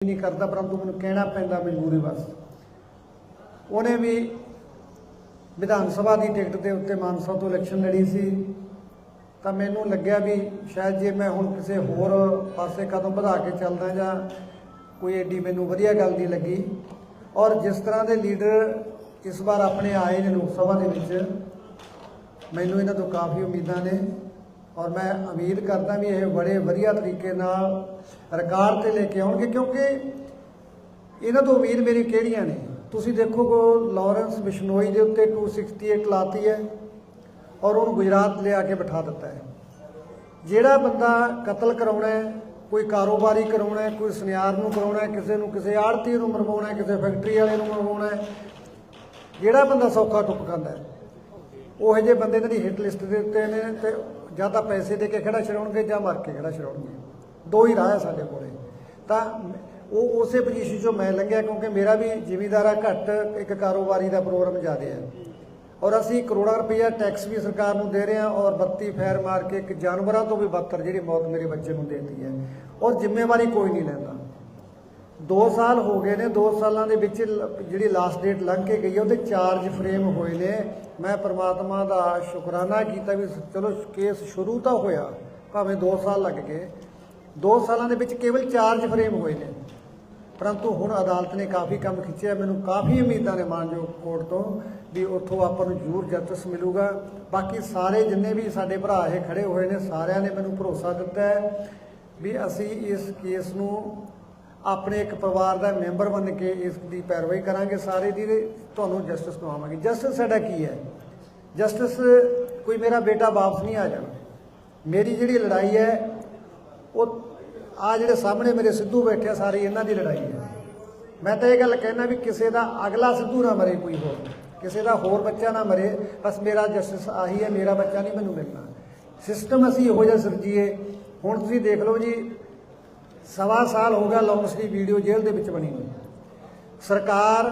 ਨਹੀਂ ਕਰਦਾ ਪਰੰਤੂ ਮੈਨੂੰ ਕਹਿਣਾ ਪੈਂਦਾ ਮਜਬੂਰੀ ਬਸ ਉਹਨੇ ਵੀ ਵਿਧਾਨ ਸਭਾ ਦੀ ਟਿਕਟ ਦੇ ਉੱਤੇ ਮਾਨਸਾ ਤੋਂ ਇਲੈਕਸ਼ਨ ਲੜੀ ਸੀ। ਤਾਂ ਮੈਨੂੰ ਲੱਗਿਆ ਵੀ ਸ਼ਾਇਦ ਜੇ ਮੈਂ ਹੁਣ ਕਿਸੇ ਹੋਰ ਪਾਸੇ ਕਦਮ ਵਧਾ ਕੇ ਚੱਲਦਾ ਜਾਂ ਕੋਈ ਏਡੀ ਮੈਨੂੰ ਵਧੀਆ ਗੱਲ ਨਹੀਂ ਲੱਗੀ। ਔਰ ਜਿਸ ਤਰ੍ਹਾਂ ਦੇ ਲੀਡਰ ਇਸ ਵਾਰ ਆਪਣੇ ਆਏ ਨੇ ਲੋਕ ਸਭਾ ਦੇ ਵਿੱਚ, ਮੈਨੂੰ ਇਹਨਾਂ ਤੋਂ ਕਾਫੀ ਉਮੀਦਾਂ ਨੇ। ਔਰ ਮੈਂ ਉਮੀਦ ਕਰਦਾ ਵੀ ਇਹ ਬੜੇ ਵਧੀਆ ਤਰੀਕੇ ਨਾਲ ਰਿਕਾਰਡ ਤੇ ਲੈ ਕੇ ਆਉਣਗੇ, ਕਿਉਂਕਿ ਇਹਨਾਂ ਤੋਂ ਉਮੀਦ ਮੇਰੀ ਕਿਹੜੀਆਂ ਨੇ? ਤੁਸੀਂ ਦੇਖੋ ਲਾਰੈਂਸ ਬਿਸ਼ਨੋਈ ਦੇ ਉੱਤੇ 268 ਲਾਤੀ ਹੈ ਔਰ ਉਹਨੂੰ ਗੁਜਰਾਤ ਲਿਆ ਕੇ ਬਿਠਾ ਦਿੱਤਾ ਹੈ। ਜਿਹੜਾ ਬੰਦਾ ਕਤਲ ਕਰਾਉਣਾ ਹੈ, ਕੋਈ ਕਾਰੋਬਾਰੀ ਕਰਾਉਣਾ ਹੈ, ਕੋਈ ਸੁਨਿਆਰ ਨੂੰ ਕਰਾਉਣਾ ਹੈ, ਕਿਸੇ ਨੂੰ ਕਿਸੇ ਆੜਤੀ ਨੂੰ ਮਰਵਾਉਣਾ ਹੈ, ਕਿਸੇ ਫੈਕਟਰੀ ਵਾਲੇ ਨੂੰ ਮਰਵਾਉਣਾ ਹੈ, ਜਿਹੜਾ ਬੰਦਾ ਸੌਖਾ ਟੁੱਪ ਖਾਂਦਾ ਹੈ, ਉਹ ਜਿਹੇ ਬੰਦੇ ਇਹਨਾਂ ਦੀ ਹਿੱਟ ਲਿਸਟ ਦੇ ਉੱਤੇ ਨੇ ਤੇ ਜਾਂ ਤਾਂ ਪੈਸੇ ਦੇ ਕੇ ਖੜਾ ਛਡਾਉਣਗੇ ਜਾਂ ਮਾਰ ਕੇ ਖੜਾ ਛਡਾਉਣਗੇ। ਦੋ ਹੀ ਰਾਹ ਹੈ ਸਾਡੇ ਕੋਲੇ। ਤਾਂ ਉਹ ਉਸੇ ਪੋਜੀਸ਼ਨ 'ਚੋਂ ਮੈਂ ਲੰਘਿਆ ਕਿਉਂਕਿ ਮੇਰਾ ਵੀ ਜ਼ਿਮੀਂਦਾਰਾ ਘੱਟ ਇੱਕ ਕਾਰੋਬਾਰੀ ਦਾ ਪ੍ਰੋਗਰਾਮ ਜ਼ਿਆਦਾ ਹੈ। ਔਰ ਅਸੀਂ ਕਰੋੜਾਂ ਰੁਪਈਆ ਟੈਕਸ ਵੀ ਸਰਕਾਰ ਨੂੰ ਦੇ ਰਹੇ ਹਾਂ ਔਰ 32 ਫੈਰ ਮਾਰ ਕੇ ਇੱਕ ਜਾਨਵਰਾਂ ਤੋਂ ਵੀ ਬੱਤਰ ਜਿਹੜੀ ਮੌਤ ਮੇਰੇ ਬੱਚੇ ਨੂੰ ਦੇਤੀ ਹੈ। ਔਰ ਜ਼ਿੰਮੇਵਾਰੀ ਕੋਈ ਨਹੀਂ ਲੈਂਦਾ। 2 ਸਾਲ ਹੋ ਗਏ ਨੇ 2 ਸਾਲਾਂ ਦੇ ਵਿੱਚ ਜਿਹੜੀ ਲਾਸਟ ਡੇਟ ਲੰਘ ਕੇ ਗਈ ਹੈ ਉਹਦੇ ਚਾਰਜ ਫਰੇਮ ਹੋਏ ਨੇ। ਮੈਂ ਪ੍ਰਮਾਤਮਾ ਦਾ ਸ਼ੁਕਰਾਨਾ ਕੀਤਾ ਵੀ ਚਲੋ ਕੇਸ ਸ਼ੁਰੂ ਤਾਂ ਹੋਇਆ, ਭਾਵੇਂ 2 ਸਾਲ ਲੱਗ ਗਏ। 2 ਸਾਲਾਂ ਦੇ ਵਿੱਚ ਕੇਵਲ ਚਾਰਜ ਫਰੇਮ ਹੋਏ ਨੇ। ਪਰੰਤੂ ਹੁਣ ਅਦਾਲਤ ਨੇ ਕਾਫੀ ਕੰਮ ਖਿੱਚਿਆ, ਮੈਨੂੰ ਕਾਫੀ ਉਮੀਦਾਂ ਨੇ ਮਾਨਯੋਗ ਕੋਰਟ ਤੋਂ ਵੀ ਉੱਥੋਂ ਆਪਾਂ ਨੂੰ ਜ਼ਰੂਰ ਜਸਟਿਸ ਮਿਲੂਗਾ। ਬਾਕੀ ਸਾਰੇ ਜਿੰਨੇ ਵੀ ਸਾਡੇ ਭਰਾ ਇਹ ਖੜੇ ਹੋਏ ਨੇ, ਸਾਰਿਆਂ ਨੇ ਮੈਨੂੰ ਭਰੋਸਾ ਦਿੱਤਾ ਹੈ ਵੀ ਅਸੀਂ ਇਸ ਕੇਸ ਨੂੰ ਆਪਣੇ ਇੱਕ ਪਰਿਵਾਰ ਦਾ ਮੈਂਬਰ ਬਣ ਕੇ ਇਸ ਦੀ ਪੈਰਵਾਈ ਕਰਾਂਗੇ, ਸਾਰੇ ਦੀ ਤੇ ਤੁਹਾਨੂੰ ਜਸਟਿਸ ਦਵਾਵਾਂਗੇ। ਜਸਟਿਸ ਸਾਡਾ ਕੀ ਹੈ? ਜਸਟਿਸ ਕੋਈ ਮੇਰਾ ਬੇਟਾ ਵਾਪਸ ਨਹੀਂ ਆ ਜਾਣਾ। ਮੇਰੀ ਜਿਹੜੀ ਲੜਾਈ ਹੈ, ਉਹ ਆ ਜਿਹੜੇ ਸਾਹਮਣੇ ਮੇਰੇ ਸਿੱਧੂ ਬੈਠੇ ਆ, ਸਾਰੇ ਇਹਨਾਂ ਦੀ ਲੜਾਈ ਹੈ। ਮੈਂ ਤਾਂ ਇਹ ਗੱਲ ਕਹਿਣਾ ਵੀ ਕਿਸੇ ਦਾ ਅਗਲਾ ਸਿੱਧੂ ਨਾ ਮਰੇ ਕੋਈ ਹੋਰ। ਕਿਸੇ ਦਾ ਹੋਰ ਬੱਚਾ ਨਾ ਮਰੇ। ਬਸ ਮੇਰਾ ਜਸਟਿਸ ਆਹੀ ਹੈ, ਮੇਰਾ ਬੱਚਾ ਨਹੀਂ ਮੈਨੂੰ ਮਿਲਣਾ। ਸਿਸਟਮ ਅਸੀਂ ਇਹੋ ਜਿਹਾ ਸਿਰਜੀਏ। ਹੁਣ ਤੁਸੀਂ ਦੇਖ ਲਓ ਜੀ ਸਵਾ ਸਾਲ ਹੋ ਗਿਆ ਲੌਂਗਸ ਦੀ ਵੀਡੀਓ ਜੇਲ੍ਹ ਦੇ ਵਿੱਚ ਬਣੀ ਹੋਈ। ਸਰਕਾਰ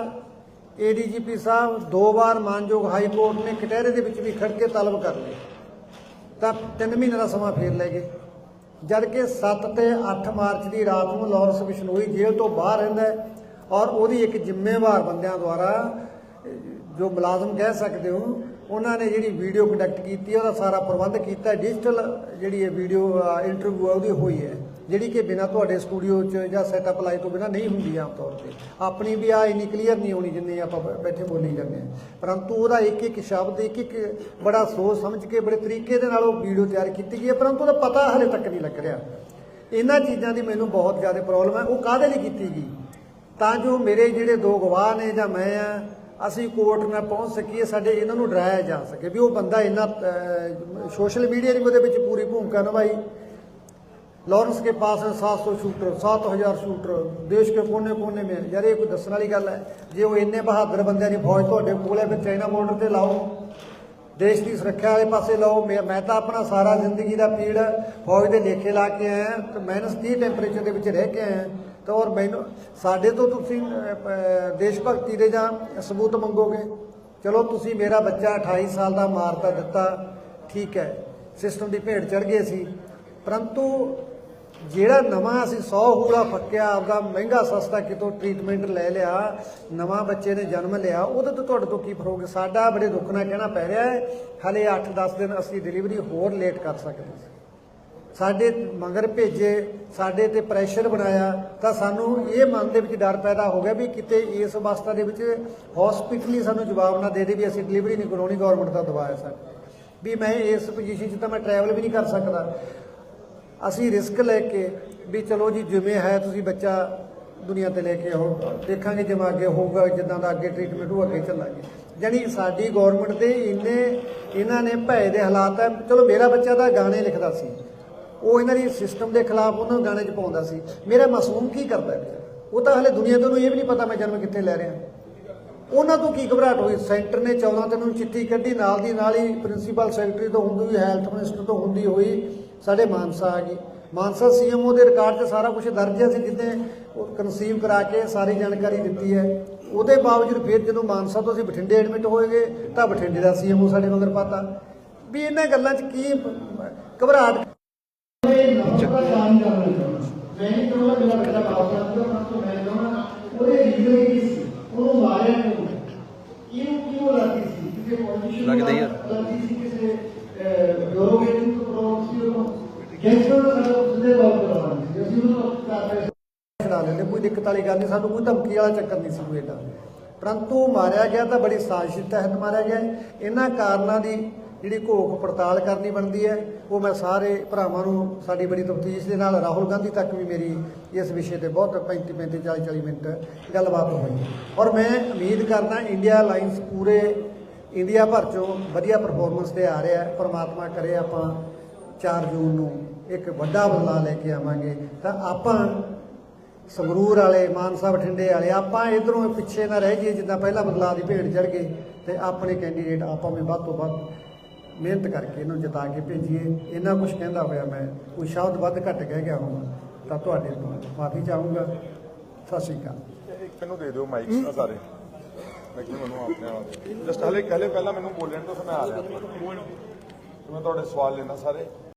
ਏਡੀਜੀਪੀ ਸਾਹਿਬ ਦੋ ਵਾਰ ਮਾਨਯੋਗ ਹਾਈ ਕੋਰਟ ਨੇ ਕਟਹਿਰੇ ਦੇ ਵਿੱਚ ਵੀ ਖੜ ਕੇ ਤਲਬ ਕਰ ਲਈ ਤਾਂ 3 ਮਹੀਨੇ ਦਾ ਸਮਾਂ ਫੇਰ ਲੈ ਗਏ। ਜਦ ਕਿ 7 ਤੇ 8 ਮਾਰਚ ਦੀ ਰਾਤ ਨੂੰ ਲਾਰੈਂਸ ਬਿਸ਼ਨੋਈ ਜੇਲ੍ਹ ਤੋਂ ਬਾਹਰ ਰਹਿੰਦਾ ਔਰ ਉਹਦੀ ਇੱਕ ਜ਼ਿੰਮੇਵਾਰ ਬੰਦਿਆਂ ਦੁਆਰਾ, ਜੋ ਮੁਲਾਜ਼ਮ ਕਹਿ ਸਕਦੇ ਹੋ, ਉਹਨਾਂ ਨੇ ਜਿਹੜੀ ਵੀਡੀਓ ਕੰਡਕਟ ਕੀਤੀ ਉਹਦਾ ਸਾਰਾ ਪ੍ਰਬੰਧ ਕੀਤਾ ਡਿਜੀਟਲ ਜਿਹੜੀ ਇਹ ਵੀਡੀਓ ਇੰਟਰਵਿਊ ਹੈ, ਉਹਦੀ ਹੋਈ ਹੈ। ਜਿਹੜੀ ਕਿ ਬਿਨਾਂ ਤੁਹਾਡੇ ਸਟੂਡੀਓ 'ਚ ਜਾਂ ਸੈਟਅਪ ਲਾਈ ਤੋਂ ਬਿਨਾਂ ਨਹੀਂ ਹੁੰਦੀ ਆਮ ਤੌਰ ਤੇ। ਆਪਣੀ ਵੀ ਆ ਇੰਨੀ ਕਲੀਅਰ ਨਹੀਂ ਹੋਣੀ ਜਿੰਨੀ ਆਪਾਂ ਬੈਠੇ ਬੋਲੀ ਜਾਂਦੇ ਹਾਂ। ਪਰੰਤੂ ਉਹਦਾ ਇੱਕ ਇੱਕ ਸ਼ਬਦ, ਇੱਕ ਇੱਕ ਬੜਾ ਸੋਚ ਸਮਝ ਕੇ, ਬੜੇ ਤਰੀਕੇ ਦੇ ਨਾਲ ਉਹ ਵੀਡੀਓ ਤਿਆਰ ਕੀਤੀ ਗਈ ਹੈ, ਪਰੰਤੂ ਉਹਦਾ ਪਤਾ ਹਲੇ ਤੱਕ ਨਹੀਂ ਲੱਗ ਰਿਹਾ। ਇਹਨਾਂ ਚੀਜ਼ਾਂ ਦੀ ਮੈਨੂੰ ਬਹੁਤ ਜ਼ਿਆਦਾ ਪ੍ਰੋਬਲਮ ਹੈ। ਉਹ ਕਾਹਦੇ ਲਈ ਕੀਤੀ ਗਈ? ਤਾਂ ਜੋ ਮੇਰੇ ਜਿਹੜੇ ਦੋ ਗਵਾਹ ਨੇ ਜਾਂ ਮੈਂ ਆ, ਅਸੀਂ ਕੋਰਟ ਨਾਲ ਪਹੁੰਚ ਸਕੀਏ, ਸਾਡੇ ਇਹਨਾਂ ਨੂੰ ਡਰਾਇਆ ਜਾ ਸਕੇ ਵੀ ਉਹ ਬੰਦਾ ਇੰਨਾ ਸੋਸ਼ਲ ਮੀਡੀਆ ਦੀ ਉਹਦੇ ਵਿੱਚ ਪੂਰੀ ਭੂਮਿਕਾ ਨਿਭਾਈ। लॉरेंस के पास है 700 शूटर 7000 शूटर ਦੇਸ਼ ਕੇ ਕੋਨੇ ਕੋਨੇ ਮੇ ਯਾਰ ਇਹ ਕੋਈ ਦੱਸਣ ਵਾਲੀ ਗੱਲ ਹੈ ਜੇ ਉਹ ਇੰਨੇ ਬਹਾਦਰ ਬੰਦਿਆਂ ਦੀ ਫੌਜ ਤੁਹਾਡੇ ਕੋਲ ਹੈ ਫਿਰ ਚਾਈਨਾ ਬਾਰਡਰ ਤੇ ਲਾਓ ਦੇਸ਼ ਦੀ ਸੁਰੱਖਿਆ ਵਾਲੇ ਪਾਸੇ ਲਾਓ ਮੈਂ ਮੈਂ ਤਾਂ ਆਪਣਾ ਸਾਰਾ ਜ਼ਿੰਦਗੀ ਦਾ ਪੀੜ ਫੌਜ ਦੇ ਲੇਖੇ ਲਾ ਕੇ ਆਇਆ ਤੇ ਮਾਈਨਸ 30 ਟੈਂਪਰੇਚਰ ਦੇ ਵਿੱਚ ਰਹਿ ਕੇ ਆਇਆ ਤਾਂ ਔਰ ਮੈਨੂੰ ਸਾਡੇ ਤੋਂ ਤੁਸੀਂ ਅਹ, ਅਹ, ਦੇਸ਼ ਭਗਤੀ ਦੇ ਜਾਂ ਸਬੂਤ ਮੰਗੋਗੇ ਚਲੋ ਤੁਸੀਂ ਮੇਰਾ ਬੱਚਾ 28 ਸਾਲ ਦਾ ਮਾਰਤਾ ਦਿੱਤਾ ਠੀਕ ਹੈ ਸਿਸਟਮ ਦੀ ਭੇਡ ਚੜ ਗਏ ਸੀ ਪਰੰਤੂ ਜਿਹੜਾ ਨਵਾਂ ਅਸੀਂ 100 ਹੂੜਾ ਫੱਕਿਆ ਆਪਦਾ ਮਹਿੰਗਾ ਸਸਤਾ ਕਿਤੋਂ ਟ੍ਰੀਟਮੈਂਟ ਲੈ ਲਿਆ, ਨਵਾਂ ਬੱਚੇ ਨੇ ਜਨਮ ਲਿਆ, ਉਹਦੇ ਤੋਂ ਤੁਹਾਡੇ ਤੋਂ ਕੀ ਫਰੋਗ ਸਾਡਾ ਬੜੇ ਦੁੱਖ ਨਾਲ ਕਹਿਣਾ ਪੈ ਰਿਹਾ ਹੈ, ਹਲੇ 8-10 ਦਿਨ ਅਸੀਂ ਡਿਲੀਵਰੀ ਹੋਰ ਲੇਟ ਕਰ ਸਕਦੇ ਸੀ ਸਾਡੇ ਮਗਰ ਭੇਜੇ, ਸਾਡੇ ਤੇ ਪ੍ਰੈਸ਼ਰ ਬਣਾਇਆ, ਤਾਂ ਸਾਨੂੰ ਇਹ ਮਨ ਦੇ ਵਿੱਚ ਡਰ ਪੈਦਾ ਹੋ ਗਿਆ ਵੀ ਕਿਤੇ ਇਸ ਅਵਸਥਾ ਦੇ ਵਿੱਚ ਹਸਪੀਟਲ ਹੀ ਸਾਨੂੰ ਜਵਾਬ ਨਾ ਦੇ ਦੇ ਵੀ ਅਸੀਂ ਡਿਲੀਵਰੀ ਨਹੀਂ ਕਰਾਉਣੀ ਗਵਰਨਮੈਂਟ ਦਾ ਦਬਾਅ ਹੈ ਵੀ ਮੈਂ ਇਸ ਪੋਜੀਸ਼ਨ 'ਚ ਤਾਂ ਮੈਂ ਟਰੈਵਲ ਵੀ ਨਹੀਂ ਕਰ ਸਕਦਾ। ਅਸੀਂ ਰਿਸਕ ਲੈ ਕੇ ਵੀ ਚਲੋ ਜੀ, ਜਿਵੇਂ ਹੈ ਤੁਸੀਂ ਬੱਚਾ ਦੁਨੀਆ ਤੇ ਲੈ ਕੇ ਆਓ, ਦੇਖਾਂਗੇ ਜਿਵੇਂ ਅੱਗੇ ਹੋਊਗਾ, ਜਿੱਦਾਂ ਦਾ ਅੱਗੇ ਟ੍ਰੀਟਮੈਂਟ ਉਹ ਅੱਗੇ ਚੱਲਾਂਗੇ। ਜਾਣੀ ਸਾਡੀ ਗਵਰਨਮੈਂਟ ਦੇ ਇੰਨੇ, ਇਹਨਾਂ ਨੇ ਭੈ ਦੇ ਹਾਲਾਤ ਹੈ। ਚਲੋ ਮੇਰਾ ਬੱਚਾ ਤਾਂ ਗਾਣੇ ਲਿਖਦਾ ਸੀ। ਉਹ ਇਹਨਾਂ ਦੀ ਸਿਸਟਮ ਦੇ ਖਿਲਾਫ ਉਹਨਾਂ ਨੂੰ ਗਾਣੇ 'ਚ ਪਾਉਂਦਾ ਸੀ। ਮੇਰਾ ਮਾਸੂਮ ਕੀ ਕਰਦਾ ਹੈ ਉਹ ਤਾਂ ਹਲੇ ਦੁਨੀਆ ਤੋਂ ਨੂੰ ਇਹ ਵੀ ਨਹੀਂ ਪਤਾ ਮੈਂ ਜਨਮ ਕਿੱਥੇ ਲੈ ਰਿਹਾ। ਉਹਨਾਂ ਤੋਂ ਕੀ ਘਬਰਾਹਟ ਹੋਈ? ਸੈਂਟਰ ਨੇ 14 ਤੈਨੂੰ ਚਿੱਠੀ ਕੱਢੀ, ਨਾਲ ਦੀ ਨਾਲ ਹੀ ਪ੍ਰਿੰਸੀਪਲ ਸੈਕਟਰੀ ਤੋਂ ਹੁੰਦੀ ਹੋਈ, ਹੈਲਥ ਮਿਨਿਸਟਰ ਤੋਂ ਹੁੰਦੀ ਹੋਈ ਸਾਡੇ ਮਾਨਸਾ ਆ ਗਈ। ਮਾਨਸਾ ਸੀਐਮਓ ਦੇ ਰਿਕਾਰਡ 'ਚ ਸਾਰਾ ਕੁਝ ਦਰਜ ਹੈ ਸੀ ਜਿੱਦੇ ਉਹ ਕਨਸੀਵ ਕਰਾ ਕੇ ਸਾਰੀ ਜਾਣਕਾਰੀ ਦਿੱਤੀ ਹੈ। ਉਹਦੇ ਬਾਵਜੂਦ ਫਿਰ ਜਦੋਂ ਮਾਨਸਾ ਤੋਂ ਅਸੀਂ ਬਠਿੰਡੇ ਐਡਮਿਟ ਹੋਏਗੇ, ਤਾਂ ਬਠਿੰਡੇ ਦਾ ਸੀਐਮਓ ਸਾਡੇ ਮਗਰ ਪਾਤਾ। ਵੀ ਇਹਨਾਂ ਗੱਲਾਂ 'ਚ ਕੀ ਘਬਰਾਹਟ? ਮੈਂ ਨਹੀਂ ਮੇਰਾ ਬੱਚਾ ਵਾਪਸ ਆ ਜਾਊਗਾ ਮੈਂ ਚਾਹੁੰਦਾ ਉਹਦੇ ਰੀਜ਼ਨ ਕੀ ਸੀ ਉਹਨੂੰ ਮਾਰਿਆ ਕਿਉਂ ਕਿਉਂ ਕਿਉਂ ਲੱਗਦੀ ਸੀ ਕਿਸੇ ਪੋਲੀਟੀਸ਼ੀਅਨ ਲੱਗਦਾ ਹੀ ਆ। ਲੱਗਦੀ ਸੀ ਕਿਸੇ ਬਿਊਰੋਕਰੇਟ ਨੂੰ ਪ੍ਰੋਬਲਮ ਸੀ ਉਹਨੂੰ ਗੈਂਗਸਟਰ ਦਾ ਸਾਡਾ ਉਸਦੇ ਬਾਅਦ ਕਰਵਾਉਣਾ ਸੀ ਅਸੀਂ ਉਹਨੂੰ ਕਾਰਪੋਰੇਸ਼ਨ ਛਡਾ ਲੈਂਦੇ ਕੋਈ ਦਿੱਕਤ ਵਾਲੀ ਗੱਲ ਨਹੀਂ, ਸਾਨੂੰ ਕੋਈ ਧਮਕੀ ਵਾਲਾ ਚੱਕਰ ਨਹੀਂ ਸੀ ਕੋਈ ਏਡਾ ਪਰੰਤੂ ਮਾਰਿਆ ਗਿਆ ਤਾਂ ਬੜੀ ਸਾਜ਼ਿਸ਼ ਤਹਿਤ ਮਾਰਿਆ ਗਿਆ ਇਹਨਾਂ ਕਾਰਨਾਂ ਦੀ ਜਿਹੜੀ ਘੋਖ ਪੜਤਾਲ ਕਰਨੀ ਬਣਦੀ ਹੈ, ਉਹ ਮੈਂ ਸਾਰੇ ਭਰਾਵਾਂ ਨੂੰ ਸਾਡੀ ਬੜੀ ਤਫਤੀਸ਼ ਦੇ ਨਾਲ ਰਾਹੁਲ ਗਾਂਧੀ ਤੱਕ ਵੀ ਮੇਰੀ ਇਸ ਵਿਸ਼ੇ ਤੇ ਬਹੁਤ 35 35 40 40 ਮਿੰਟ ਗੱਲਬਾਤ ਹੋਈ ਔਰ ਮੈਂ ਉਮੀਦ ਕਰਦਾ ਇੰਡੀਆ ਅਲਾਈਅੰਸ ਪੂਰੇ ਇੰਡੀਆ ਭਰ ਚੋਂ ਵਧੀਆ ਪਰਫਾਰਮੈਂਸ ਤੇ ਆ ਰਿਹਾ ਹੈ। ਪਰਮਾਤਮਾ ਕਰੇ ਆਪਾਂ 4 ਜੂਨ ਨੂੰ ਇੱਕ ਵੱਡਾ ਬਦਲਾਅ ਲੈ ਕੇ ਆਵਾਂਗੇ। ਤਾਂ ਆਪਾਂ ਸੰਗਰੂਰ ਵਾਲੇ ਮਾਨਸਾ ਬਠਿੰਡੇ ਵਾਲੇ, ਆਪਾਂ ਇਧਰੋਂ ਪਿੱਛੇ ਨਾ ਰਹਿ ਜਾਈਏ, ਜਿੱਦਾਂ ਪਹਿਲਾਂ ਬਦਲਾਅ ਦੀ ਭੇਡ ਚੜ ਗਏ ਤੇ ਆਪਣੇ ਕੈਂਡੀਡੇਟ ਆਪਾਂ ਵੀ ਵੱਧ ਤੋਂ ਵੱਧ ਮਿਹਨਤ ਕਰਕੇ ਇਹਨੂੰ ਜਿਤਾ ਕੇ ਭੇਜੀਏ। ਇੰਨਾ ਕੁਝ ਕਹਿੰਦਾ ਹੋਇਆ ਮੈਂ, ਕੋਈ ਸ਼ਬਦ ਵੱਧ ਘੱਟ ਕਹਿ ਗਿਆ ਹਾਂ ਤਾਂ ਤੁਹਾਡੇ ਤੋਂ ਮਾਫੀ ਚਾਹੂੰਗਾ। ਸਤਿ ਸ਼੍ਰੀ ਅਕਾਲ। ਇੱਕ ਮੈਨੂੰ ਦੇ ਦਿਓ ਮਾਈਕ ਸਾਰੇ। ਮੈਂ ਮੈਨੂੰ ਆਪਣੇ ਆਪ ਜਸਟ ਹਲੇ ਪਹਿਲਾਂ ਮੈਨੂੰ ਬੋਲਣ ਤੋਂ ਫਿਰ ਆ ਰਿਹਾ ਮੈਂ ਤੁਹਾਡੇ ਸਵਾਲ ਲੈਣਾ ਸਾਰੇ।